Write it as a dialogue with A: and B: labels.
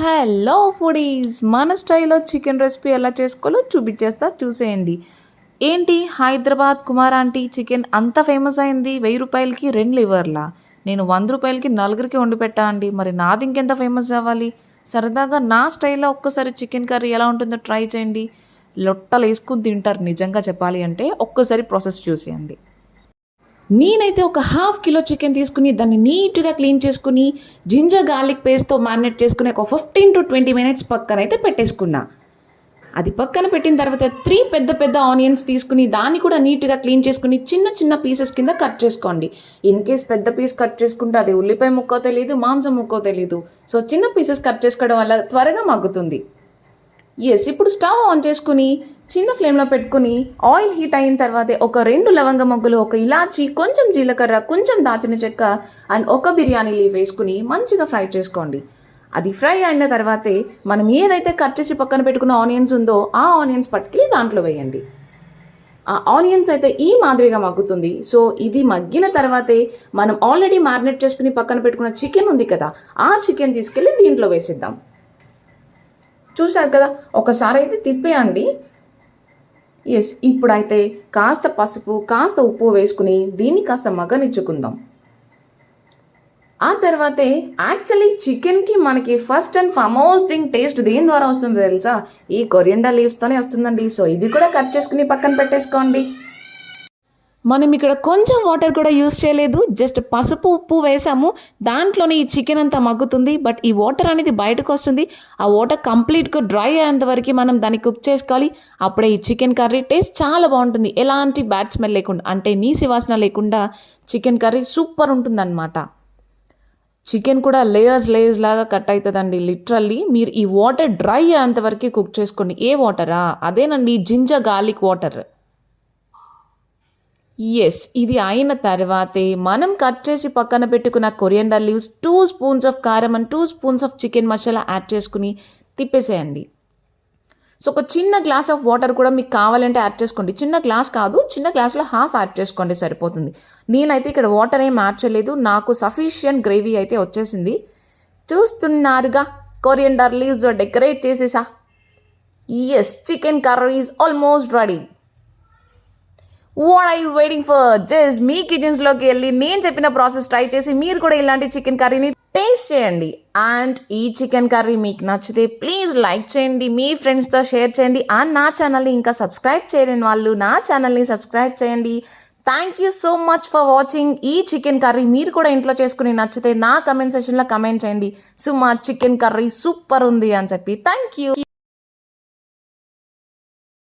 A: Hello foodies! మన స్టైల్లో chicken recipe ఎలా చేసుకోవాలో చూపించేస్తా చూసేయండి. ఏంటి? హైదరాబాద్ కుమార్ ఆంటీ చికెన్ అంత ఫేమస్ అయింది వెయ్యి రూపాయలకి రెండు లివర్లా? నేను వంద రూపాయలకి నలుగురికి వండి పెట్టా అండి. మరి నాది ఇంకెంత ఫేమస్ అవ్వాలి? సరదాగా నా స్టైల్లో ఒక్కసారి చికెన్ కర్రీ ఎలా ఉంటుందో ట్రై చేయండి. లొట్టలు వేసుకుని తింటారు నిజంగా చెప్పాలి అంటే ఒక్కసారి ప్రాసెస్ చూసేయండి. నేనైతే ఒక హాఫ్ కిలో చికెన్ తీసుకుని దాన్ని నీట్గా క్లీన్ చేసుకుని జింజర్ గార్లిక్ పేస్ట్తో మ్యారినేట్ చేసుకుని ఒక ఫిఫ్టీన్ టు ట్వంటీ మినిట్స్ పక్కన అయితే పెట్టేసుకున్నా. అది పక్కన పెట్టిన తర్వాత త్రీ పెద్ద పెద్ద ఆనియన్స్ తీసుకుని దాన్ని కూడా నీట్గా క్లీన్ చేసుకుని చిన్న చిన్న పీసెస్ కింద కట్ చేసుకోండి. ఇన్ కేస్ పెద్ద పీస్ కట్ చేసుకుంటే అది ఉల్లిపాయ ముక్కో తెలియదు మాంసం ముక్కో తెలియదు సో చిన్న పీసెస్ కట్ చేసుకోవడం వల్ల త్వరగా మగ్గుతుంది. ఎస్ ఇప్పుడు స్టవ్ ఆన్ చేసుకుని చిన్న ఫ్లేమ్లో పెట్టుకుని ఆయిల్ హీట్ అయిన తర్వాత ఒక రెండు లవంగ మొగ్గులు ఒక ఇలాచి కొంచెం జీలకర్ర కొంచెం దాచిన చెక్క అండ్ ఒక బిర్యానీ లీవ్ వేసుకుని మంచిగా ఫ్రై చేసుకోండి. అది ఫ్రై అయిన తర్వాతే మనం ఏదైతే కట్ చేసి పక్కన పెట్టుకున్న ఆనియన్స్ ఉందో ఆ ఆనియన్స్ పట్టుకెళ్ళి దాంట్లో వేయండి. ఆ ఆనియన్స్ అయితే ఈ మాదిరిగా మగ్గుతుంది. సో ఇది మగ్గిన తర్వాతే మనం ఆల్రెడీ మ్యారినేట్ చేసుకుని పక్కన పెట్టుకున్న చికెన్ ఉంది కదా ఆ చికెన్ తీసుకెళ్ళి దీంట్లో వేసేద్దాం. చూశారు కదా? ఒకసారి అయితే తిప్పేయండి. ఎస్ ఇప్పుడైతే కాస్త పసుపు కాస్త ఉప్పు వేసుకుని దీన్ని కాస్త మగనిచ్చుకుందాం ఆ తర్వాతే యాక్చువల్లీ చికెన్కి మనకి first and famous thing taste దేని ద్వారా వస్తుందో తెలుసా? ఈ కొరియండా లీవ్స్తోనే వస్తుందండి. సో ఇది కూడా కట్ చేసుకుని పక్కన పెట్టేసుకోండి. మనం ఇక్కడ కొంచెం వాటర్ కూడా యూస్ చేయలేదు. జస్ట్ పసుపు ఉప్పు వేసాము. దాంట్లోనే ఈ చికెన్ అంతా మగ్గుతుంది. బట్ ఈ వాటర్ అనేది బయటకు వస్తుంది. ఆ వాటర్ కంప్లీట్గా డ్రై అయ్యేంత వరకు మనం దాన్ని కుక్ చేసుకోవాలి. అప్పుడే ఈ చికెన్ కర్రీ టేస్ట్ చాలా బాగుంటుంది. ఎలాంటి బ్యాడ్ స్మెల్ లేకుండా అంటే నీసి వాసన లేకుండా చికెన్ కర్రీ సూపర్ ఉంటుందన్నమాట. చికెన్ కూడా లేయర్స్ లేయర్స్ లాగా కట్ అవుతుందండి లిటరల్లీ మీరు ఈ వాటర్ డ్రై అయ్యేంత వరకు కుక్ చేసుకోండి. ఏ వాటరా అదేనండి జింజర్ గార్లిక్ వాటర్ ఎస్ ఇది అయిన తర్వాతే మనం కట్ చేసి పక్కన పెట్టుకున్న coriander leaves two spoons of కారం and two spoons of chicken masala add చేసుకుని తిప్పేసేయండి. సో ఒక చిన్న గ్లాస్ ఆఫ్ వాటర్ కూడా మీకు కావాలంటే యాడ్ చేసుకోండి. చిన్న గ్లాస్ కాదు చిన్న గ్లాస్లో హాఫ్ యాడ్ చేసుకోండి సరిపోతుంది. నేనైతే ఇక్కడ వాటర్ ఏం యాడ్ చేయలేదు నాకు సఫిషియంట్ గ్రేవీ అయితే వచ్చేసింది. చూస్తున్నారుగా కొరియండర్ లీవ్స్ డెకరేట్ చేసేసా. Yes chicken curry is almost ready. What I waiting for just మీ కిచెన్స్లోకి వెళ్ళి నేను చెప్పిన ప్రాసెస్ ట్రై చేసి మీరు కూడా ఇలాంటి చికెన్ కర్రీని టేస్ట్ చేయండి. అండ్ ఈ చికెన్ కర్రీ మీకు నచ్చితే ప్లీజ్ లైక్ చేయండి మీ ఫ్రెండ్స్తో షేర్ చేయండి. అండ్ నా ఛానల్ని ఇంకా సబ్స్క్రైబ్ చేయలేని వాళ్ళు నా ఛానల్ని సబ్స్క్రైబ్ చేయండి. Thank you so much for watching ఈ చికెన్ కర్రీ మీరు కూడా ఇంట్లో చేసుకుని నచ్చితే నా కమెంట్ సెషన్లో కమెంట్ చేయండి. సుమా చికెన్ కర్రీ సూపర్ ఉంది అని చెప్పి. Thank you